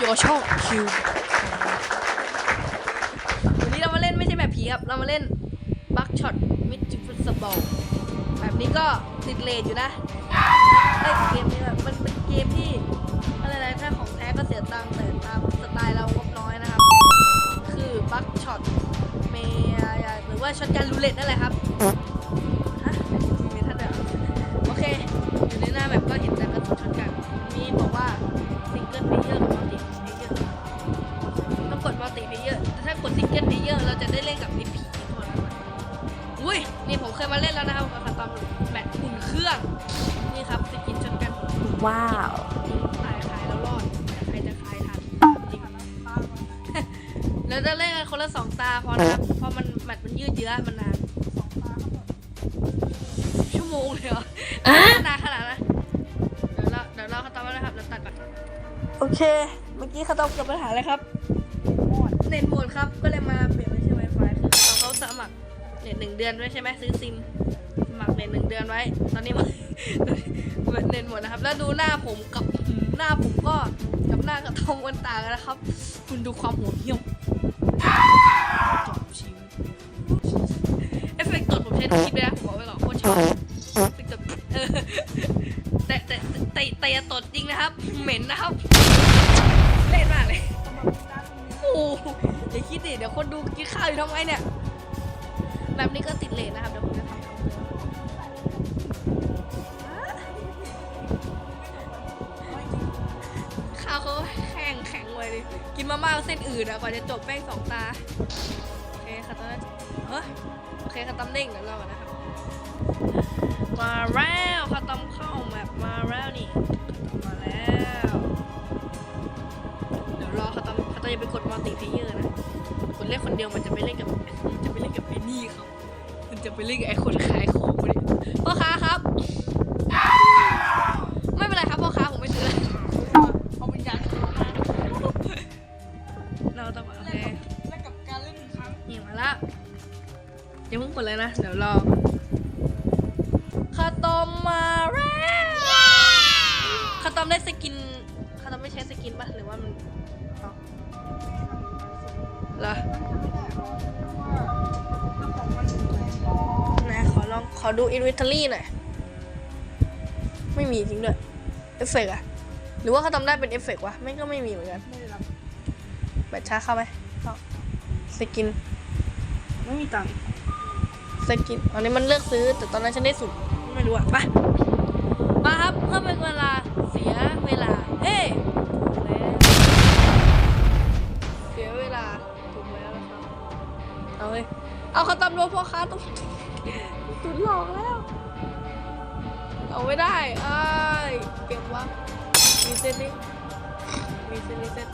โยช่องคิววันนี้เรามาเล่นไม่ใช่แบบผีครับ เรามาเล่นบัคช็อตมิดจิฟุตบอลแบบนี้ก็ติดเลทอยู่นะไอ้เกมนี้แบบมันเป็นเกมที่อะไรนะถ้าของแท้ก็เสียตังค์แต่ตามสไตล์เรางบน้อยนะครับ คือบัคช็อตเมียหรือว่าช็อตการรูเล็ตนั่นแหละครับ ว้าว ขายขายแล้วรอดแต่ใครจะขายทันจริงเราจะเล่นกันคนละสองตาพอนะครับเพราะมันแมตช์มันยืดเยื้อมันนานชั่วโมงเลยเหรออะ นานขนาดนั้นเดี๋ยวเราเดี๋ยวเราเขาตามมานะครับเราตัดก่อนโอเค เมื่อกี้เขาต้องเกิดปัญหาเลยครับ เน็ตหมดครับก็เลยมาเปลี่ยนเป็นชื่อ Wi-Fi คือเขาเขาสมัครเน็ตหนึ่งเดือนไว้ใช่ไหมซื้อซิมสมัครเน็ตหนึ่งเดือนไว้ ตอนนี้มัน เน็ตหมดนะครับ แล้วดูหน้าผมกับหน้าผมก็กับหน้ากระทองมันต่างกันนะครับ คุณดูความโหดเหี้ยมจบชีวิตเอฟเฟกต์ตดผมใช้ทุกคลิปเลยนะผมบอกไว้ก่อนโคตรชอบเอฟเฟกต์ตดเออแต่แต่แต่แต่ตดจริงนะครับ เหม็นนะครับ เล่นมากเลยโอ้โหอย่าคิดดิเดี๋ยวคนดูกินข้าวอยู่ทำไงเนี่ยแบบนี้ก็ติดเลทนะครับ เส้นอื่นอะกว่าจะจบแป้งสองตา โอเคค่ะตอนนั้นเฮ้ยโอเคค่ะตำเด้งเดี๋ยวรอนะครับ มาแล้วค่ะตำเข้าแบบมาแล้วนี่มาแล้ว เดี๋ยวรอค่ะตำค่ะตำจะไปกดมัลติเพเยอร์นะคนเล่นคนเดียวมันจะไปเล่นกับมันจะไปเล่นกับไอ้นี่เขามันจะไปเล่นกับไอ้คนขายของ ทอรี่หน่อยไม่มีจริงด้วยเอฟเฟกต์อะหรือว่าเขาทำได้เป็นเอฟเฟกต์วะไม่ก็ไม่มีเหมือนกันไม่ได้รับแบตชาร์จเข้าไหมเข้าสกิน ไม่มีตังค์สกินอันนี้มันเลือกซื้อ แต่ตอนนั้นฉันได้สุดไม่รู้อะไปมาครับเพื่อเป็นเวลาเสียเวลา เฮ้ถูกแล้วเสียเวลาถูกแล้วนะครับเอาเลยเอาเขาตำรวจพ่อค้าต้องตุนหลอกแล้ว เอาไม่ได้อ้ายเก็บวะมีเซตนี้มีเซตนี้เซต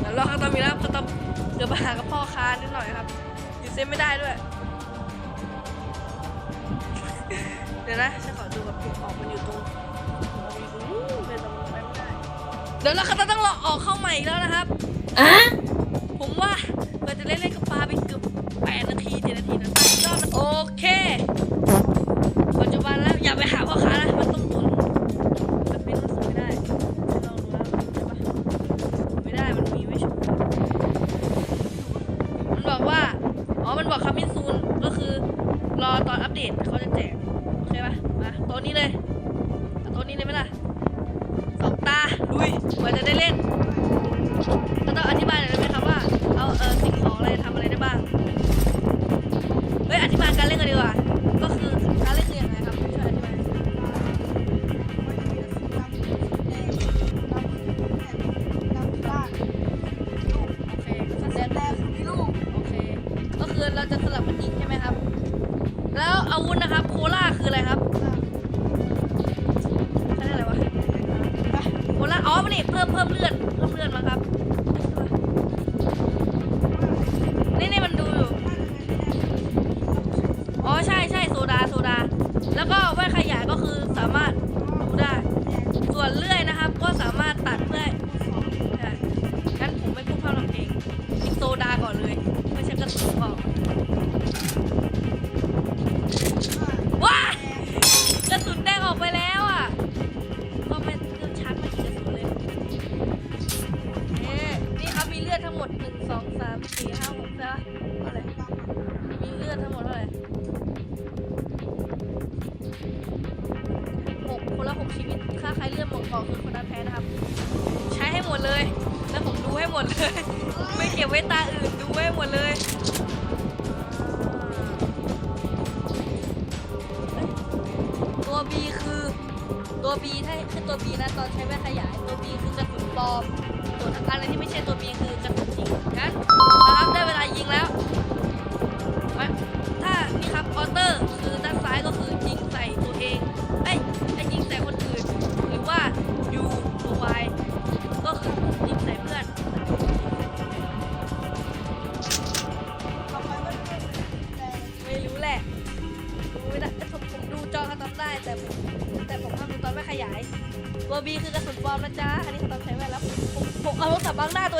เดี๋ยวรอเขาตำมีแล้วเขาตำเดี๋ยวไปหากับพ่อค้านิดหน่อยครับยูเซตไม่ได้ด้วย เดี๋ยวนะฉันขอดูกับปุ่มออกมันอยู่ตรงอู้เป็นตรงไปไม่ได้เดี๋ยวเราก็ต้องรอออกเข้าใหม่อีกแล้วนะครับอะผมว่าเราจะเล่นเล่นกับปลาไปเกือบ คือเราจะสลับกันยิงใช่ไหมครับ แล้วอาวุธนะครับโคล่าคืออะไรครับใช่อะไรวะโคล่าอ๋อมันนี่เพิ่มเพิ่มเลือดเพิ่มเลือดมาครับามสี่ห้าหกใช่ปะเท่าไหร่มีเลือดทั้งหมดเท่าไหร่หกคนละหกชีวิตถ้าใครเลือดหมดก่อนคือคนนั้นแพ้นะครับ ใช้ให้หมดเลย แล้วผมดูให้หมดเลย ไม่เก็บไว้ตาอื่นดูให้หมดเลยตัว B คือ ตัว B ถ้าคือตัว B นะตอนใช้แว่นขยายตัว B คือกระสุนปลอมส่วนอะไรที่ไม่ใช่ตัว B คือกระสุน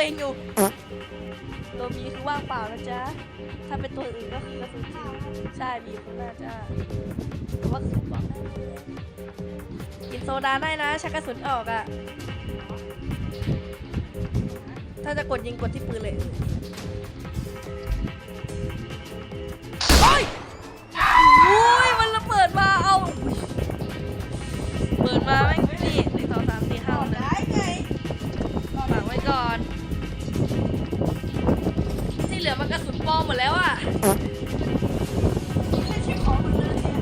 ตัวเองอยู่ ตัว B คือว่างเปล่านะจ๊ะ ถ้าเป็นตัวอื่นก็คือกระสุนจริงใช่ B ข้างหน้าจ้าแต่ว่ากระสุนปลอมได้เลยกินโซดาได้นะชักกระสุนออกอะ่ะ ถ้าจะกดยิงกดที่ปืนเลยโอ้ยโอ้ยมันระเบิดมาเอา เปิดมาแม่ง เหลือมันกระสุนปลอมหมดแล้วอะไม่ใช่ของเหมือนเดิมเนี่ย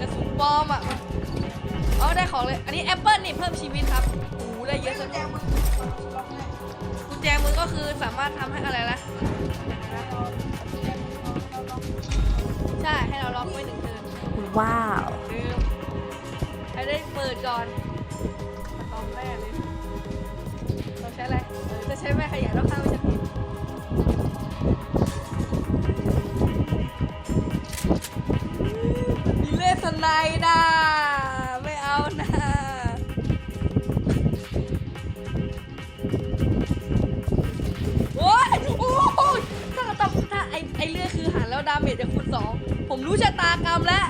กระสุนปลอมอะเอาได้ของเลย อันนี้แอปเปิลนี่เพิ่มชีวิตครับโอ้โหได้เยอะสุดแจมือล็อกให้กุญแจมือก็คือสามารถทำให้อะไรละใช่ ให้เราล็อกไว้หนึ่งเทิร์นว้าว ใช้แม่ขยายแล้วข้างไม่จะผิดมีเลสไนด์นะไม่เอานะโอ้ยโอ้ยถ้าตบถ้าไอไอเลือดคือหันแล้วดาเมจจะคูณสองผมรู้ชะตากรรมแล้ว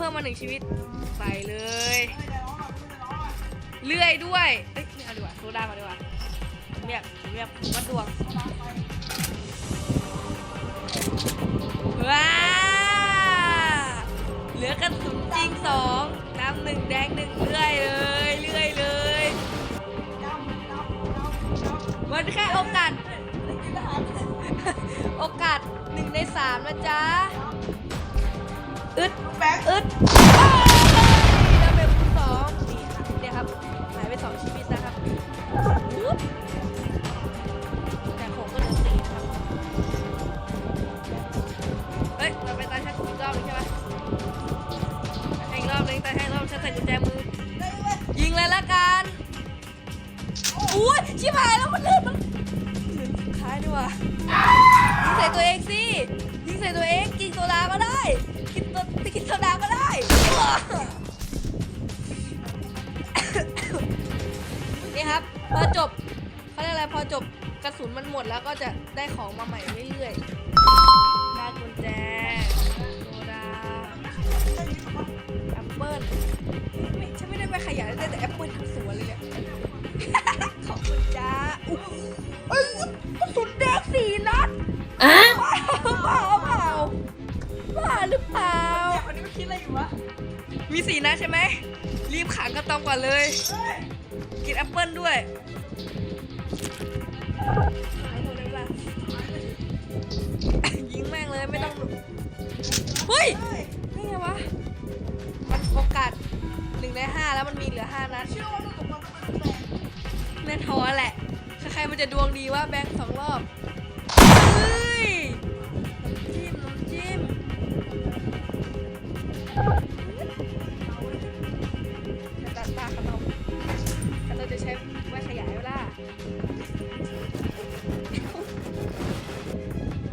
เพิ่มมาหนึ่งชีวิต ใส่เลย เลื่อยด้วย เอ้ยไม่เอาดีกว่าโซดาก่อนดีกว่าผมอยากผมอยากวัดดวงว้าเหลือกระสุนจริงสองน้ำหนึ่งแดงหนึ่งเลื่อยเลยเลื่อยเลย มันแค่โอกาส โอกาสหนึ่งในสามนะจ๊ะ อึดแบงค์อึดดาเมจคูณสองนี่ค่ะเนี่ยครับหายไปสองชีวิตนะครับอึ๊บแต่ผมก็เหลือสี่ครับเฮ้ยเราไปตายชักอีกรอบหนึงใช่ไหมให้อีกรอบหนึงตายให้อีกรอบฉันใส่กุญแจมือได้เว้ยยิงเลยละกันอุ้ยชิบหายแล้วมันเลือดมันเหมือนสุดท้ายดีกว่ายิงใส่ตัวเองสิ ยิงใส่ตัวเองกินโซดาก็ได้กินตัวกินโซ ดาก็ได้ นี่ครับ พอจบเขาเรียกอะไรพอจบกระสุนมันหมดแล้วก็จะได้ของมาใหม่เรื่อยๆได้กุญแจโซดาแอปเปิ้ลไม่ฉันไม่ได้ไปขยายได้แต่แอปเปิ้ลทั้งสวนเลยเนี่ย คนนี้ไม่คิดอะไรอยู่วะ มีสี่นัดใช่ไหม รีบขังกระตอมก่อนเลยเฮ้ยกินแอปเปิ้ลด้วยหายหมดเลยล่ะยิงแม่งเลยไม่ต้องเฮ้ยเฮ้ยนี่ไงวะ มันโอกาสหนึ่งในห้าแล้วมันมีเหลือห้านัดเชื่อว่าลูกกับมันต้องเป็นแบงค์แน่นอนแหละ ใครๆมันจะดวงดีว่าแบงค์สองรอบ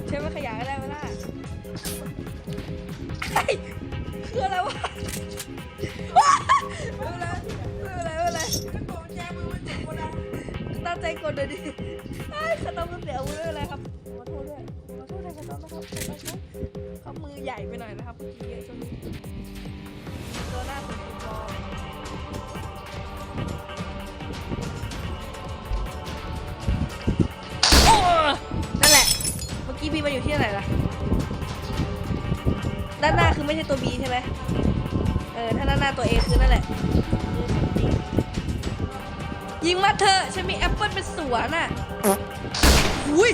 ใช้ไว้ขยายก็ได้เวลาเฮ้คืออะไรวะว้าไม่เป็นไรไม่เป็นไรไม่เป็นไรก็กดแจมือมันจ็บหมดแล้วตั้งใจกดเลยดิไอ้ขนมเสียวุธไม่เป็นไรครับขอโทษด้วยขอโทษด้วยขนมนะครับขอโทษนะเขามือใหญ่ไปหน่อยนะครับเมื่อกี้ช่วงนี้ตัวหน้า บีมาอยู่ที่ไหนล่ะ ด้านหน้าคือไม่ใช่ตัวบีใช่ไหมเออ ถ้าด้านหน้าตัวเอคือนั่นแหละ ยิงมาเถอะฉันมีแอปเปิลเป็นสวนอะอุ้ย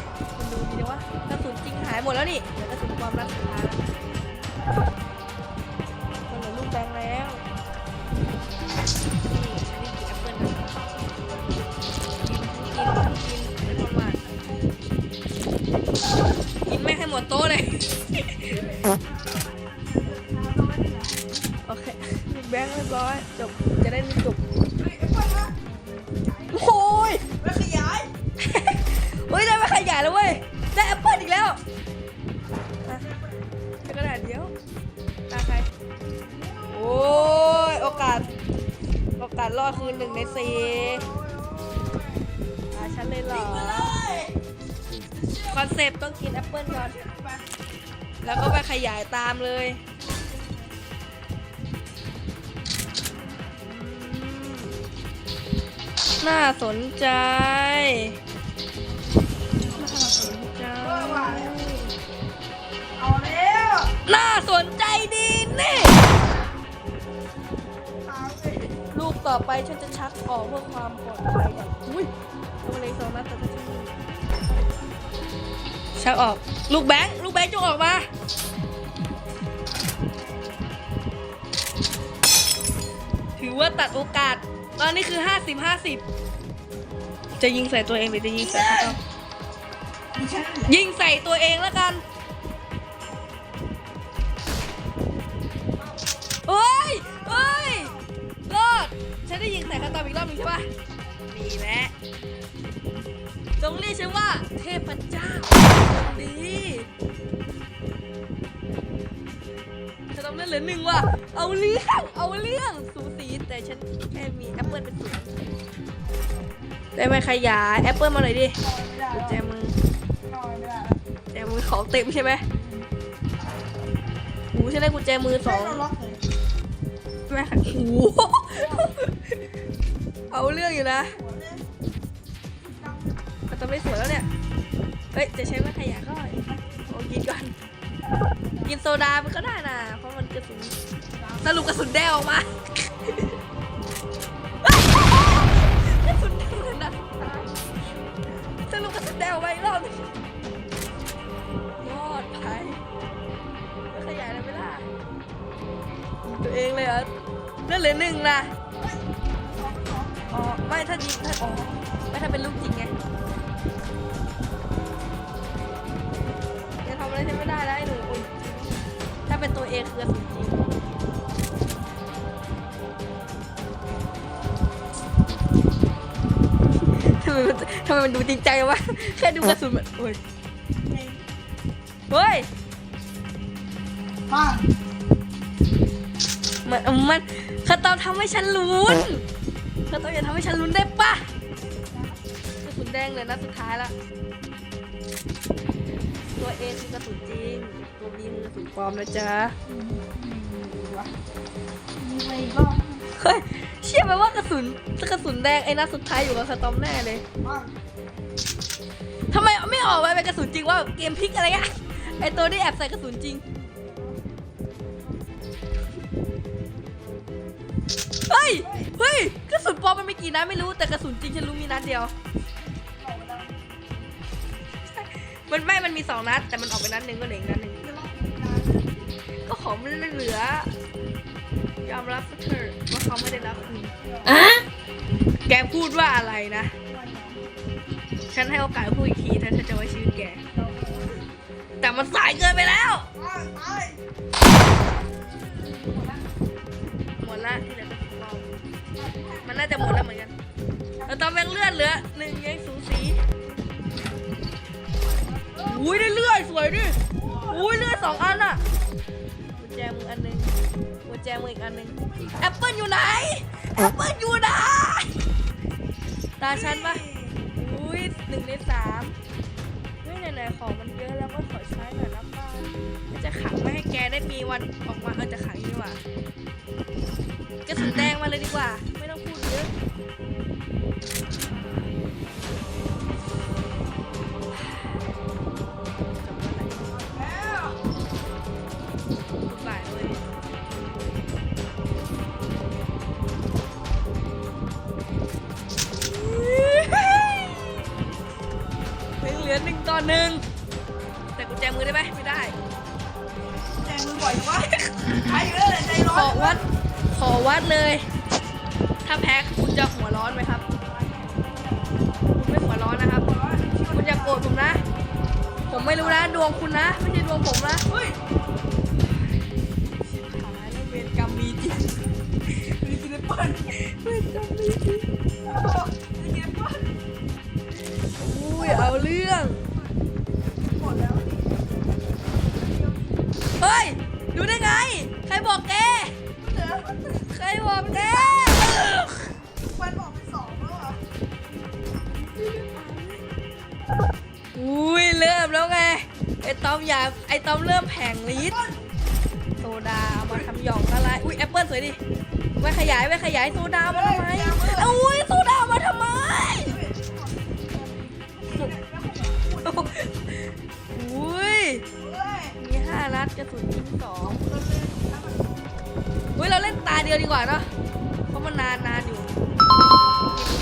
อนเซปต์ต้องกินแอปเปิลก่อน แล้วก็ไปขยายตามเลยน่าสนใจ น่าสนใจ เอาแล้ว น่าสนใจดีนี่ ลูกต่อไปฉันจะชักออกเพื่อความปลอดภัยก่อนอุ้ยเอาเลยสองนัดแต่ถ้าฉัน ชักออก ลูกแบงค์ลูกแบงค์จงออกมา ถือว่าตัดโอกาส ตอนนี้คือ50 50จะยิงใส่ตัวเองหรือจะยิงใส่เขายิงใส่ตัวเองแล้วกันเฮ้ยเฮ้ยรอดฉันได้ยิงใส่เขาตอมอีกรอบหนึ่งใช่ปะนี่แหละ จงเรียกฉันว่าเทพเจ้าดีฉันต้องเล่นเหลือหนึ่งว่ะ เอาเรื่องเอาเรื่องสูสีแต่ฉันแค่มีแอปเปิลเป็นศูได้ไหมขยาแอปเปิลมาหน่อยดิกุญแจมือนอนไม่ได้แจมือของเต็มใช่ไหมหูฉันได้กุญแจมือสองแม่ค่ะหูเอาเรื่องอยู่นะำมันต้องได้สวยแล้วเนี่ย เฮ้ย จะใช้ไม้ขยะก็โอ้กินก่อน กินโซดามันก็ได้นะ เพราะมันกระสุน สรุปกระสุนแดงออกมากระสุนแดงเลยนะสรุปกระสุนแดงออกมาอีกรอบนึงรอดภัยม่ขยายอะไรไม่ได้ตัวเองเลยเหรอนั่นเหลือหนึ่งนะอ๋อไม่ถ้ายิงถ้าอ๋อไม่ถ้าเป็นลูกจริง เป็นตัวเองคือกระสุนจริงทำไมมันทำไมมันดูจริงใจวะแค่ดูกระสุนมันโอ้ยเองเฮ้ยปังมันมันคาตอมทำให้ฉันลุ้นคาตอมอย่าทำให้ฉันลุ้นได้ปะกระสุนแดงเลยนะสุดท้ายละตัวเอคือกระสุนจริง ตัวบีคือกระสุนปลอมนะจ๊ะวะมีอะไรอีกรอบเฮ้ยเชื่อไหมว่ากระสุนกระสุนแดงไอ้นัดสุดท้ายอยู่กับคาตอมแน่เลยปังทำไมไม่ออกมาเป็นกระสุนจริงว่าเกมพลิกอะไรอะไอตัวที่แอบใส่กระสุนจริงเฮ้ยเฮ้ยกระสุนปลอมมันมีกี่นัดไม่รู้แต่กระสุนจริงฉันรู้มีนัดเดียวออกมาแล้วมันไม่ มันมีสองนัดแต่มันออกไปนัดหนึ่งก็เหลืออีกนัด ก็ของมันไม่เหลือ ยอมรับซะเถอะว่าเขาไม่ได้รับคุณแกพูดว่าอะไรนะ ฉันให้โอกาสพูดอีกทีถ้าฉันจะไว้ชีวิตแก แต่มันสายเกินไปแล้วปังตายหมดละที่เหลือก็ปลอมมันน่าจะหมดแล้วเหมือนกันแล้วตอนแบงเลือดเหลือหนึ่งยังสูสีอุ้ยได้เลือดสวยดิอุ้ยเลือดสองอันอะญ แจมืออันหนึงกุญแจมืออีกอันหนึงแอปเปิลอยู่ไหนแอปเปิลอยู่ไหนตาฉันปะอุ้ยหนึ่งในสามเฮ้ยไหนๆของมันเยอะแล้วก็ขอใช้หน่อยนะป้าจะขังไม่ให้แกได้มีวันออกมาเออจะขังดีกว่ากระสุนแดงมาเลยดีกว่า ไม่ต้องพูดเยอะ เหลือหนึ่งต่อหนึ่งแต่กุญแจมือได้ไหมไม่ได้ใจมือบ่อยจังวะใครอยู่แล้วแหละใจร้ขออนวัด ขอวัดเลย ถ้าแพ้คุณจะหัวร้อนไหมครับ คุณไม่หัวร้อนนะครับ คุณอย่าโกรธผมนะ ผมไม่รู้นะดวงคุณนะ ไม่ใช่ดวงผมนะเฮ้ยชิบหายแล้วเวรกรรมมีจริงมีกินแอปเปิ้ลเวรกรรมมีจริงมีกินแอปเปิ้ลอุ้ยเอาเรื่อง ได้ไง ใครบอกแกเหลือใครบอกแก มันบอกเป็นสองแล้วอะอุ้ยเริ่มแล้วไง ไอ้ตอมอยากไอ้ตอมเริ่มแผงลิตโซดาเอามาทำหยองอะไร อุ้ยแอปเปิลสวยดิไว้ขยายไว้ขยายโซดามาทำไมเอาอุ้ยโซดามาทำไม อุ้ยเฮ้ย มีห้านัดกระสุนยิงสองอุ้ยเราเล่นตาเดียวดีกว่าเนาะเพราะมันนานนานอยู่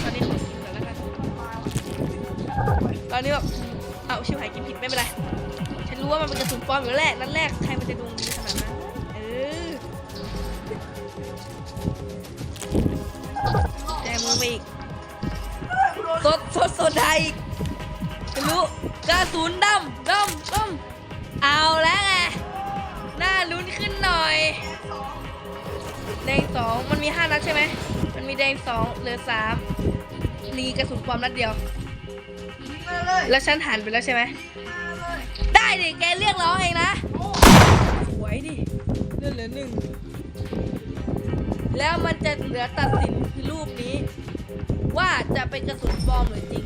ตอนนี้ขอกินแล้วกันตอนนี้แบบเอาชิวหายกินผิดไม่เป็นไรฉันรู้ว่ามันเป็นกระสุนปลอมอยู่แล้วแหละนั่นแรกใครมันจะดวงดีขนาดนั้นเออแจมือมาอีกสดสดโซดาอีกไม่รู้กระสุนดำดำดำ เอาแล้วไงน่าลุ้นขึ้นหน่อย แดงสองมันมีห้านัดใช่ไหม มันมีแดงสองเหลือสามมีกระสุนปลอมนัดเดียวยิงมาเลยแล้วฉันหันไปแล้วใช่ไหม มาเลยได้ดิ แกเรียกร้องเองนะ โอ้สวยดิเลือดเหลือหนึ่ง แล้วมันจะเหลือตัดสินคือรูปนี้ ว่าจะเป็นกระสุนปลอมหรือจริง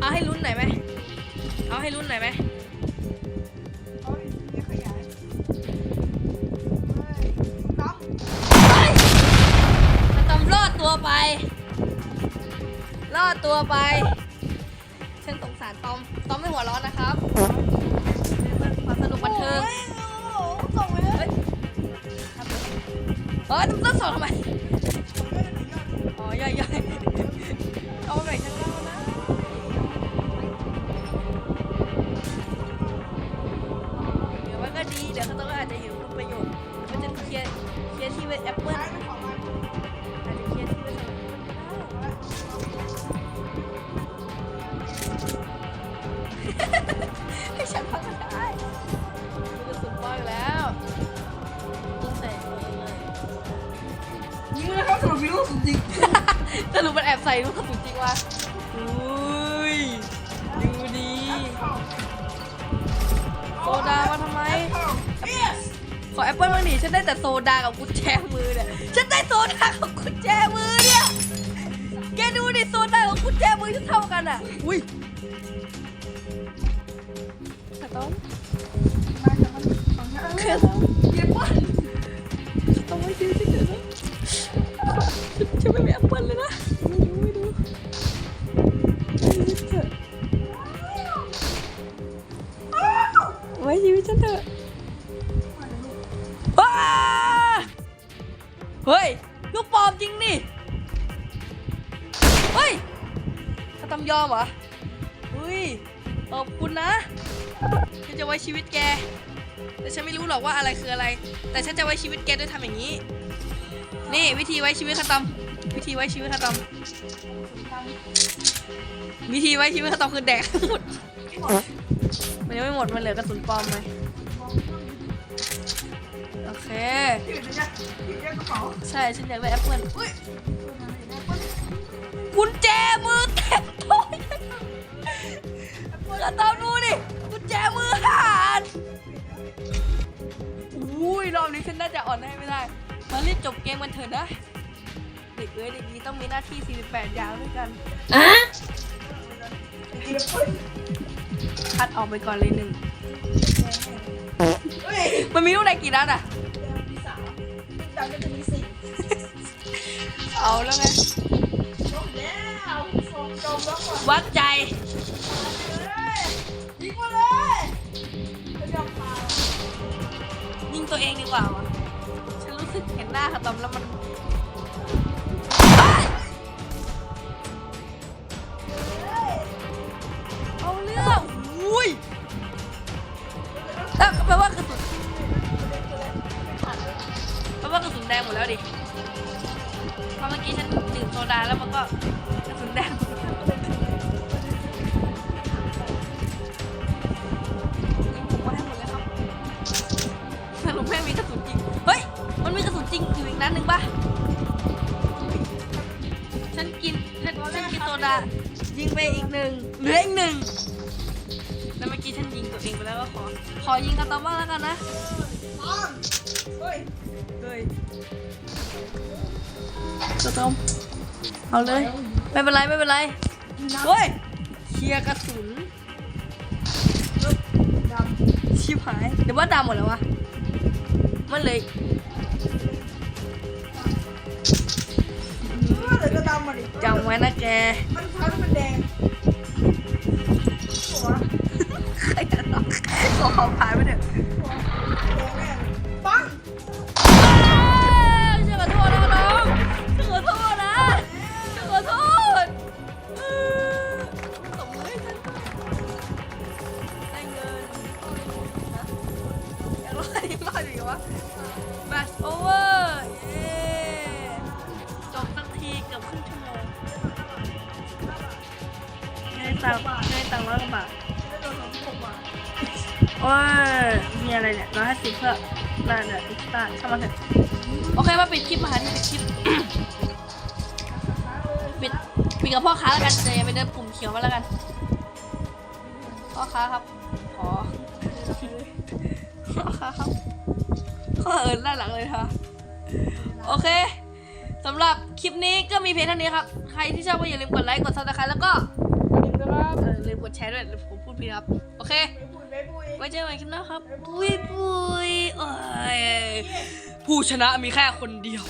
เอาให้ลุ้นหน่อยไหม เอาให้ลุ้นหน่อยไหม ไปรอดตัวไป ฉันสงสารตอม ตอมไม่หัวร้อนนะครับความสนุกบันเทิงโอ้ยโอ้โหส่งไปเลยเฮ้ยเฮ้ยต้องสอนทำไมอ๋อย่อยย่อยเอาไปข้างล่างนะเดี๋ยวมันก็ดี เดี๋ยวเขาต้องอาจจะอยู่ประโยชน์เดี๋ยวมันจะเคลียร์เคลียร์ที่เป็นแอปเปิ้ล ยิงเลยครับสรุปมีลูกสุดจริงสรุปมันแอบใส่ลูกกระสุนจริงวะอุ้ย ดูดีโซดามาทำไมเอสขอแอปเปิลมางดิฉันได้แต่โซดากับกุญแจมือเนี่ย ฉันได้โซดากับกุญแจมือเนี่ย แกดูดิโซดากับกุญแจมือเท่ากันอะ อุ้ยขาต้องมาจากมันของหน้าขาต้องเก็บบ้านต้องไม่ซื้อที่เกิดนะ ฉันไม่มีแอปเปิลเลยนะไม่ดูไม่ดูไม่ดูเถอะไว้ชีวิตฉันเถอะว้าเฮ้ย ลูกปลอมจริงนี่ เฮ้ยเขาทำยอมเหรออุ้ยขอบคุณนะฉันจะไว้ชีวิตแก แต่ฉันไม่รู้หรอกว่าอะไรคืออะไร แต่ฉันจะไว้ชีวิตแกด้วยทำอย่างนี้ นี่วิธีไว้ชีวิตคตอม วิธีไว้ชีวิตคาตอมวิธีไว้ชีวิตคาตอมคือแดกหมดมันยังไม่หมดมันเหลือกระสุนปลอมไหมโอเคใช่ฉันอยากได้แอปเปิลเฮ้ยกุญแจมือเต็มต๊ะกระตอมดูดิกุญแจมือหานโอ้โหอบนี้ฉันน่าจะอ่อนให้ไม่ได้ มารีบจบเกมกันเถอะนะ เด็กเอ้ยเด็กนี้ต้องมีหน้าที่ 48 อย่างด้วยกันดีเลยเฮ้ยคัดออกไปก่อนเลยหนึ่งเฮ้ยมันมีลูกไหนกี่นัดอะมีสามดำก็จะมีสี่เอาแล้วไงจบแล้วส่งจบแล้วก่อนวัดใจเลยยิงมาเลยจะยอมตายยิงตัวเองดีกว่าวะฉันรู้สึกเห็นหน้าคาตอมแล้วมัน ดงหมดแล้วดิเพราะเมื่อกี้ฉันดื่มโซดาแล้วมันก็กระสุนแดงหมดแล้วยิงผมว่าให้หมดเลยครับสรุปแม่งมีกระสุนจริง เฮ้ย มันมีกระสุนจริงอยู่อีกนัดหนึ่งปะฉันกินฉันฉันกินโซดา ยิงไปอีกหนึ่งเหลืออีกหนึ่งแล้วเมื่อกี้ฉันยิงตัวเองไปแล้วก็ขอ ขอยิงคาตาบ้างแล้วกันนะปังเฮ้ยเฮ้ย กระตอมเอาเลย ไม่เป็นไรไม่เป็นไรเฮ้ยเคลียร์กระสุนดำชิบหายเดี๋ยวว่าดำหมดแล้ววะมันเลยเออเดี๋ยวจะดำมาดิจำไว้นะแก มันเท้ามันแดงหัวใครจะตอบขอขอผ่านไปเถอะ ตังค์เงินตังค์ร้อยกว่าบาทได้โดนสองหกบาทโอ้ยมีอะไรเนี่ยร้อยห้าสิบเพื่อน่าจะติดตามช่างมันเถอะโอเคมาปิดคลิปมาหาที่ปิดคลิปปิดปิดกับพ่อค้าแล้วกันแต่อย่าไปเดินปุ่มเขียวมาแล้วกันพ่อค้าครับขอพ่อค้าครับข้อเอิญด้านหลังเลยค่ะโอเคสำหรับคลิปนี้ก็มีเพียงเท่านี้ครับ ใครที่ชอบก็อย่าลืมกดไลค์ กดซับสไครต์แล้วก็ ครับ เออลืมกดแชร์ด้วยผมพูดผิดครับ โอเค ไม่ปุยไม่ปุยไว้เจอกันใหม่คลิปหน้าครับปุยปุยโอ้ยผู้ชนะมีแค่คนเดียว